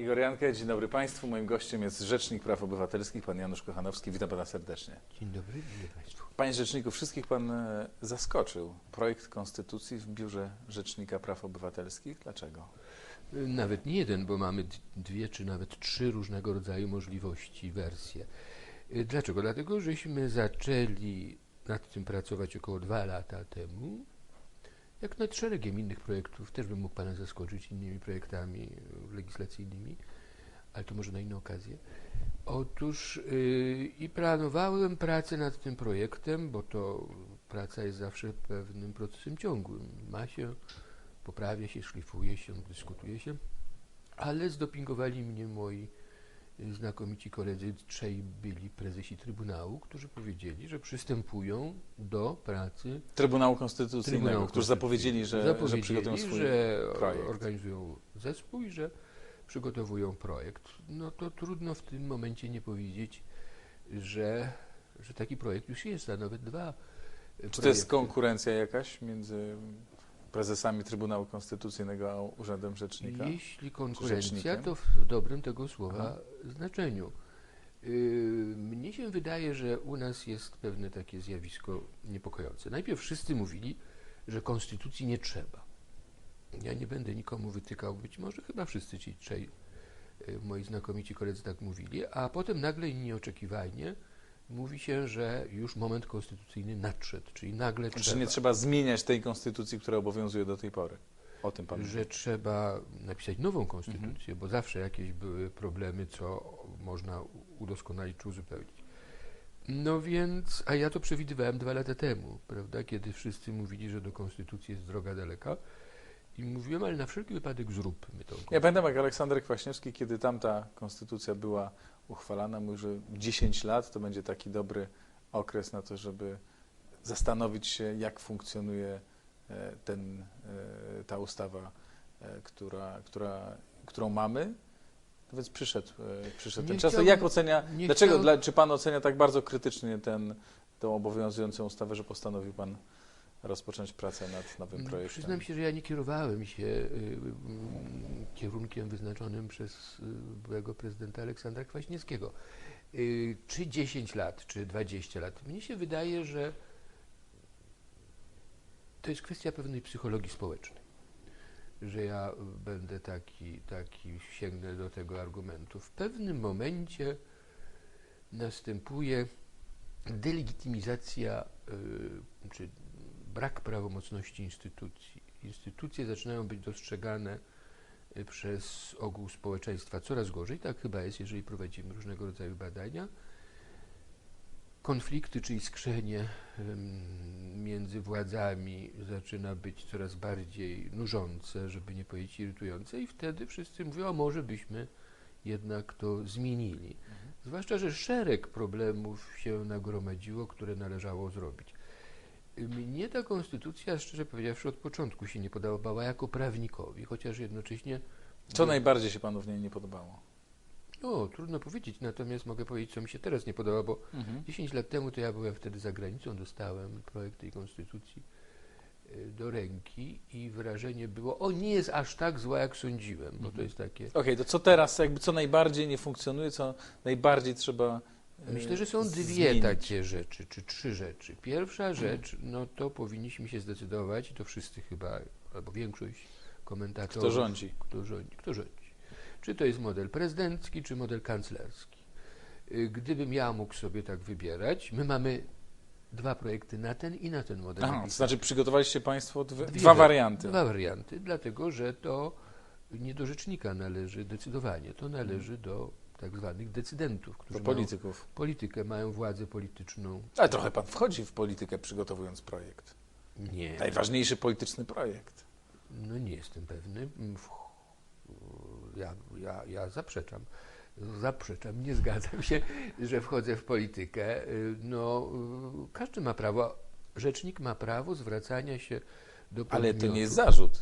Igor Jankę, dzień dobry Państwu. Moim gościem jest Rzecznik Praw Obywatelskich, pan Janusz Kochanowski. Witam Pana serdecznie. Dzień dobry, dzień Państwu. Panie Rzeczniku, wszystkich Pan e, zaskoczył. Projekt Konstytucji w Biurze Rzecznika Praw Obywatelskich. Dlaczego? Nawet nie jeden, bo mamy dwie czy nawet trzy różnego rodzaju możliwości, wersje. Y, Dlaczego? Dlatego, żeśmy zaczęli nad tym pracować około dwa lata temu. Jak nad szeregiem innych projektów, też bym mógł Pana zaskoczyć innymi projektami y, legislacyjnymi, ale to może na inną okazję. Otóż yy, i planowałem pracę nad tym projektem, bo to praca jest zawsze pewnym procesem ciągłym. Ma się, poprawia się, szlifuje się, dyskutuje się, ale zdopingowali mnie moi znakomici koledzy, trzej byli prezesi Trybunału, którzy powiedzieli, że przystępują do pracy Trybunału Konstytucyjnego, Trybunału którzy zapowiedzieli, że, że zapowiedzieli, przygotują swój że projekt. organizują zespół i że przygotowują projekt. No to trudno w tym momencie nie powiedzieć, że, że taki projekt już jest, a nawet dwa. Czy to jest konkurencja jakaś między prezesami Trybunału Konstytucyjnego a Urzędem Rzecznika? Jeśli konkurencja, to w dobrym tego słowa Aha. znaczeniu. Yy, mnie się wydaje, że u nas jest pewne takie zjawisko niepokojące. Najpierw wszyscy mówili, że konstytucji nie trzeba. Ja nie będę nikomu wytykał, być może chyba wszyscy ci trzej yy, moi znakomici koledzy tak mówili, a potem nagle i nieoczekiwanie mówi się, że już moment konstytucyjny nadszedł, czyli nagle Czy trzeba. nie trzeba zmieniać tej konstytucji, która obowiązuje do tej pory? O tym Pan że trzeba napisać nową konstytucję, bo zawsze jakieś były problemy, co można udoskonalić czy uzupełnić. No więc, a ja to przewidywałem dwa lata temu, prawda, kiedy wszyscy mówili, że do konstytucji jest droga daleka. I mówiłem, ale na wszelki wypadek zróbmy tą Ja pamiętam, jak Aleksander Kwaśniewski, kiedy tamta konstytucja była uchwalana, mówił, że 10 lat to będzie taki dobry okres na to, żeby zastanowić się, jak funkcjonuje e, ten, e, ta ustawa, e, która, która, którą mamy. No więc przyszedł, przyszedł ten czas. To chciałbym- jak ocenia, dlaczego, chciał- dla, czy Pan ocenia tak bardzo krytycznie ten, tą obowiązującą ustawę, że postanowił Pan rozpocząć pracę nad nowym Mm, projektem? Przyznam się, że ja nie kierowałem się y, mm, kierunkiem wyznaczonym przez y, byłego prezydenta Aleksandra Kwaśniewskiego. Y, Czy 10 lat, czy 20 lat? Mnie się wydaje, że to jest kwestia pewnej psychologii społecznej. Że ja będę taki, taki sięgnę do tego argumentu. W pewnym momencie następuje delegitymizacja, y, czy brak prawomocności instytucji. Instytucje zaczynają być dostrzegane y, przez ogół społeczeństwa coraz gorzej. Tak chyba jest, jeżeli prowadzimy różnego rodzaju badania. Konflikty czy iskrzenie między władzami zaczyna być coraz bardziej nużące, żeby nie powiedzieć irytujące i wtedy wszyscy mówią, a może byśmy jednak to zmienili. Zwłaszcza, że szereg problemów się nagromadziło, które należało zrobić. Mnie ta konstytucja, szczerze powiedziawszy, od początku się nie podobała jako prawnikowi, chociaż jednocześnie. Co najbardziej się Panu w niej nie podobało? No, trudno powiedzieć, natomiast mogę powiedzieć, co mi się teraz nie podoba, bo 10 lat temu to ja byłem wtedy za granicą, dostałem projekt tej konstytucji y, do ręki i wrażenie było, o nie jest aż tak zła, jak sądziłem, bo to Mhm. jest takie. Okej, to co teraz, jakby co najbardziej nie funkcjonuje, co najbardziej trzeba. E, Myślę, że są dwie zmienić? takie rzeczy, czy trzy rzeczy. Pierwsza rzecz, no to powinniśmy się zdecydować, i to wszyscy chyba, albo większość komentatorów. Kto rządzi? Kto rządzi? Kto rządzi? Czy to jest model prezydencki, czy model kanclerski? Y, Gdybym ja mógł sobie tak wybierać, my mamy dwa projekty na ten i na ten model. Aha, to znaczy przygotowaliście Państwo dwie, Dwie dwa warianty. Dwa warianty, dlatego że to nie do rzecznika należy decydowanie, to należy do tak zwanych decydentów, którzy mają polityków. politykę, mają władzę polityczną. Ale trochę Pan wchodzi w politykę przygotowując projekt. Nie. Najważniejszy polityczny projekt. No nie jestem pewny. Mm, w- Ja, ja, ja zaprzeczam. Zaprzeczam, nie zgadzam się, że wchodzę w politykę. Y, No, y, każdy ma prawo, rzecznik ma prawo zwracania się do Ale to podmiotu. nie jest zarzut.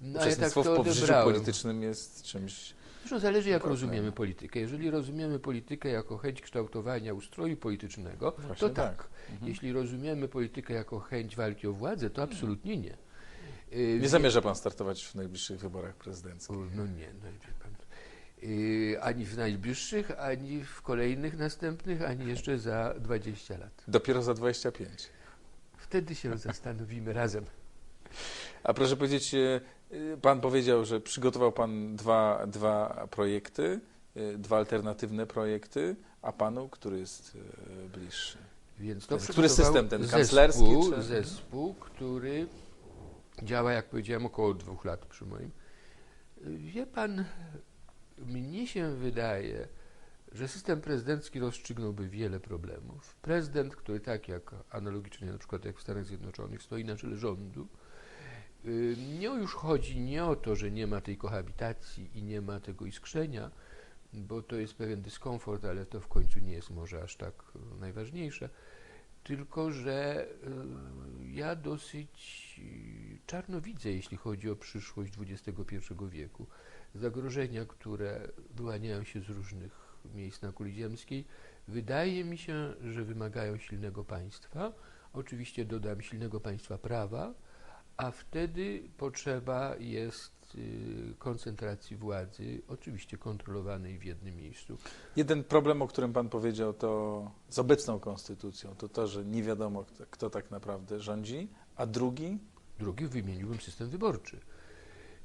No, tak Uczestnictwo to w powyżu odebrałem. politycznym jest czymś. Zresztą zależy, jak Dokładnie. rozumiemy politykę. Jeżeli rozumiemy politykę jako chęć kształtowania ustroju politycznego, Właśnie to tak. tak. Mhm. Jeśli rozumiemy politykę jako chęć walki o władzę, to absolutnie nie. Y, Nie zamierza Pan startować w najbliższych wyborach prezydenckich. No nie, no, wie pan. y, ani w najbliższych, ani w kolejnych następnych, ani jeszcze za 20 lat. Dopiero za 25. Wtedy się zastanowimy razem. A proszę powiedzieć, e, e, pan powiedział, że przygotował pan dwa, dwa projekty, e, dwa alternatywne projekty, a panu, który jest bliższy? Więc to Który system ten, kanclerski, Zespół, czy- zespół, który działa, jak powiedziałem, około dwóch lat przy moim. Wie pan, mnie się wydaje, że system prezydencki rozstrzygnąłby wiele problemów. Prezydent, który tak jak analogicznie na przykład jak w Stanach Zjednoczonych stoi na czele rządu, nie już chodzi nie o to, że nie ma tej kohabitacji i nie ma tego iskrzenia, bo to jest pewien dyskomfort, ale to w końcu nie jest może aż tak y, najważniejsze. Tylko, że y, ja dosyć y, czarno widzę, jeśli chodzi o przyszłość XXI wieku. Zagrożenia, które wyłaniają się z różnych miejsc na kuli ziemskiej, wydaje mi się, że wymagają silnego państwa. Oczywiście dodam silnego państwa prawa, a wtedy potrzeba jest y, koncentracji władzy, oczywiście kontrolowanej w jednym miejscu. Jeden problem, o którym pan powiedział, to z obecną konstytucją, to to, że nie wiadomo, kto, tak naprawdę rządzi, a drugi, Drugi wymieniłbym system wyborczy.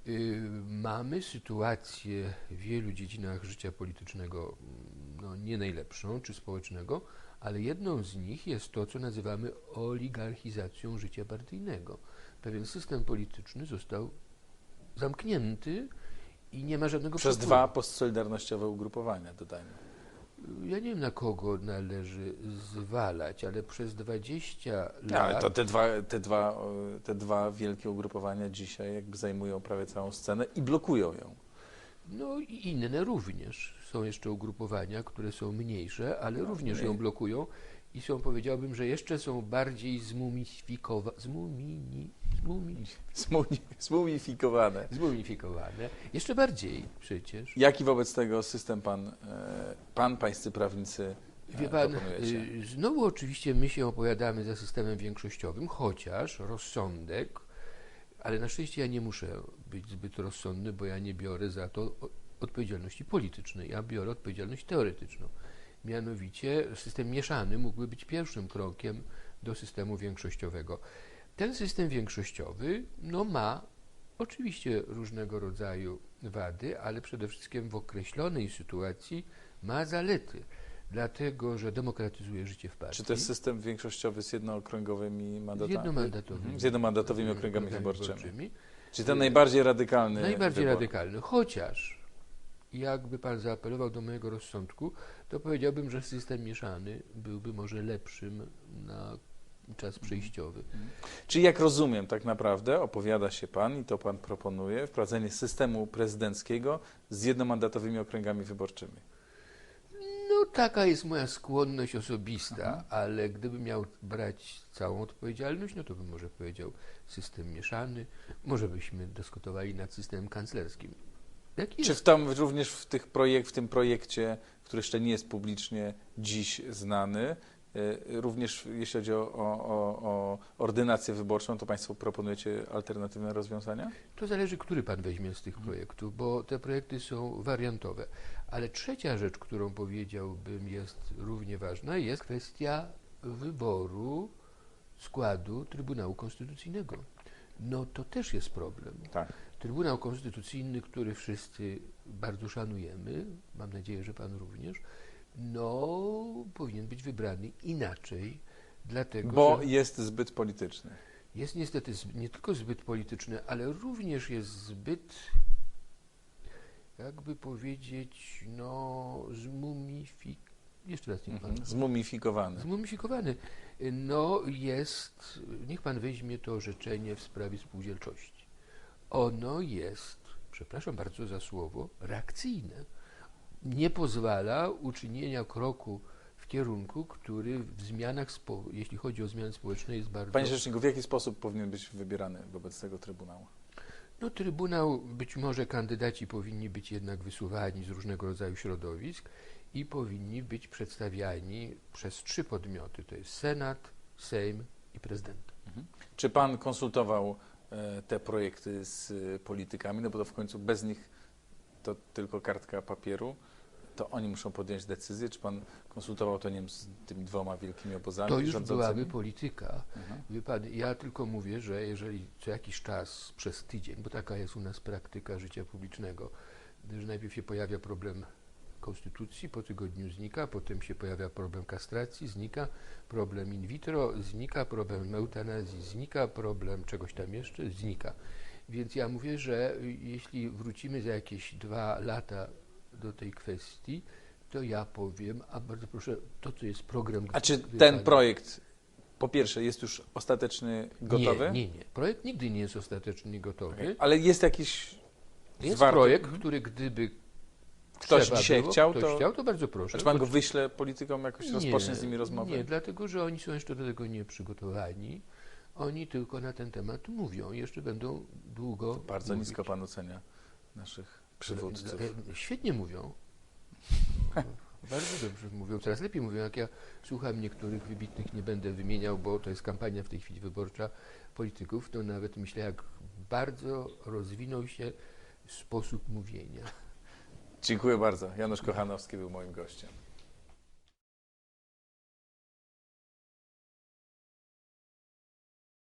Y, Mamy sytuację w wielu dziedzinach życia politycznego mm, no, nie najlepszą czy społecznego, ale jedną z nich jest to, co nazywamy oligarchizacją życia partyjnego. Pewien system polityczny został zamknięty i nie ma żadnego przez przepływu. dwa postsolidarnościowe ugrupowania, dodajmy. Ja nie wiem, na kogo należy zwalać, ale przez 20 lat. Ale to te dwa, te, dwa, te dwa wielkie ugrupowania dzisiaj jakby zajmują prawie całą scenę i blokują ją. No i inne również. Są jeszcze ugrupowania, które są mniejsze, ale No, również mniej. ją blokują i są, powiedziałbym, że jeszcze są bardziej zmumifikowane, zmumini, zmumi, Zmumi- Zmumifikowane. zmumifikowane. Jeszcze bardziej przecież. Jaki wobec tego system pan, e, pan pańscy prawnicy e, Wie pan, proponujecie? y, znowu oczywiście my się opowiadamy za systemem większościowym, chociaż rozsądek, ale na szczęście ja nie muszę być zbyt rozsądny, bo ja nie biorę za to odpowiedzialności politycznej, ja biorę odpowiedzialność teoretyczną. Mianowicie system mieszany mógłby być pierwszym krokiem do systemu większościowego. Ten system większościowy no, ma oczywiście różnego rodzaju wady, ale przede wszystkim w określonej sytuacji ma zalety, dlatego że demokratyzuje życie w partii. Czy to jest system większościowy z jednookręgowymi mandatami? Jednomandatowymi. Mhm, Z jednomandatowymi okręgami wyborczymi. wyborczymi. Czyli ten najbardziej radykalny Najbardziej wybór. radykalny. Chociaż jakby pan zaapelował do mojego rozsądku, to powiedziałbym, że system mieszany byłby może lepszym na czas przejściowy. Czyli jak rozumiem, tak naprawdę opowiada się pan i to pan proponuje wprowadzenie systemu prezydenckiego z jednomandatowymi okręgami wyborczymi. No taka jest moja skłonność osobista, Mhm. ale gdybym miał brać całą odpowiedzialność, no to bym może powiedział system mieszany, może byśmy dyskutowali nad systemem kanclerskim. Jaki Czy w tam również w, tych projek- w tym projekcie, który jeszcze nie jest publicznie dziś znany, y, również jeśli chodzi o, o, o, ordynację wyborczą, to państwo proponujecie alternatywne rozwiązania? To zależy, który pan weźmie z tych projektów, bo te projekty są wariantowe. Ale trzecia rzecz, którą powiedziałbym jest równie ważna, jest kwestia wyboru składu Trybunału Konstytucyjnego. No to też jest problem. Tak. Trybunał Konstytucyjny, który wszyscy bardzo szanujemy, mam nadzieję, że pan również, no powinien być wybrany inaczej, dlatego Bo że jest zbyt polityczny. jest niestety zb- nie tylko zbyt polityczny, ale również jest zbyt, jakby powiedzieć, no, zmumifik... Jeszcze raz niech pan... Mhm. Zmumifikowany. Zmumifikowany. No jest, niech pan weźmie to orzeczenie w sprawie spółdzielczości. Ono jest, przepraszam bardzo za słowo, reakcyjne. Nie pozwala uczynienia kroku w kierunku, który w zmianach, spo, jeśli chodzi o zmiany społeczne, jest bardzo... Panie Rzeczniku, w jaki sposób powinien być wybierany wobec tego Trybunału? No, Trybunał, być może kandydaci powinni być jednak wysuwani z różnego rodzaju środowisk i powinni być przedstawiani przez trzy podmioty, to jest Senat, Sejm i prezydent. Czy pan konsultował e, te projekty z e, politykami? No bo to w końcu bez nich to tylko kartka papieru, to oni muszą podjąć decyzję. Czy pan konsultował to, nie wiem, z tymi dwoma wielkimi obozami To już rządzącymi? byłaby polityka. Mhm. Wie pan, ja tylko mówię, że jeżeli co jakiś czas, przez tydzień, bo taka jest u nas praktyka życia publicznego, że najpierw się pojawia problem konstytucji, po tygodniu znika, potem się pojawia problem kastracji, znika, problem in vitro, znika, problem eutanazji, znika, problem czegoś tam jeszcze, znika. Więc ja mówię, że jeśli wrócimy za jakieś dwa lata do tej kwestii, to ja powiem, a bardzo proszę, to co jest program... A czy ten projekt, po pierwsze, jest już ostateczny, gotowy? Nie, nie, nie. Projekt nigdy nie jest ostatecznie gotowy. Okej. Ale jest jakiś Jest zwarty- projekt, Mhm. który gdyby Ktoś trzeba dzisiaj było, chciał, ktoś to- chciał, to bardzo proszę. Czy pan go wyśle politykom, jakoś Nie, rozpocznie z nimi rozmowę? Nie, dlatego, że oni są jeszcze do tego nie przygotowani. Oni tylko na ten temat mówią. Jeszcze będą długo Bardzo mówić. nisko pan ocenia naszych przywódców. E, Świetnie mówią. Bardzo dobrze mówią, coraz lepiej mówią. Jak ja słucham niektórych wybitnych, nie będę wymieniał, bo to jest kampania w tej chwili wyborcza polityków, to nawet myślę, jak bardzo rozwinął się sposób mówienia. Dziękuję bardzo. Janusz Kochanowski był moim gościem.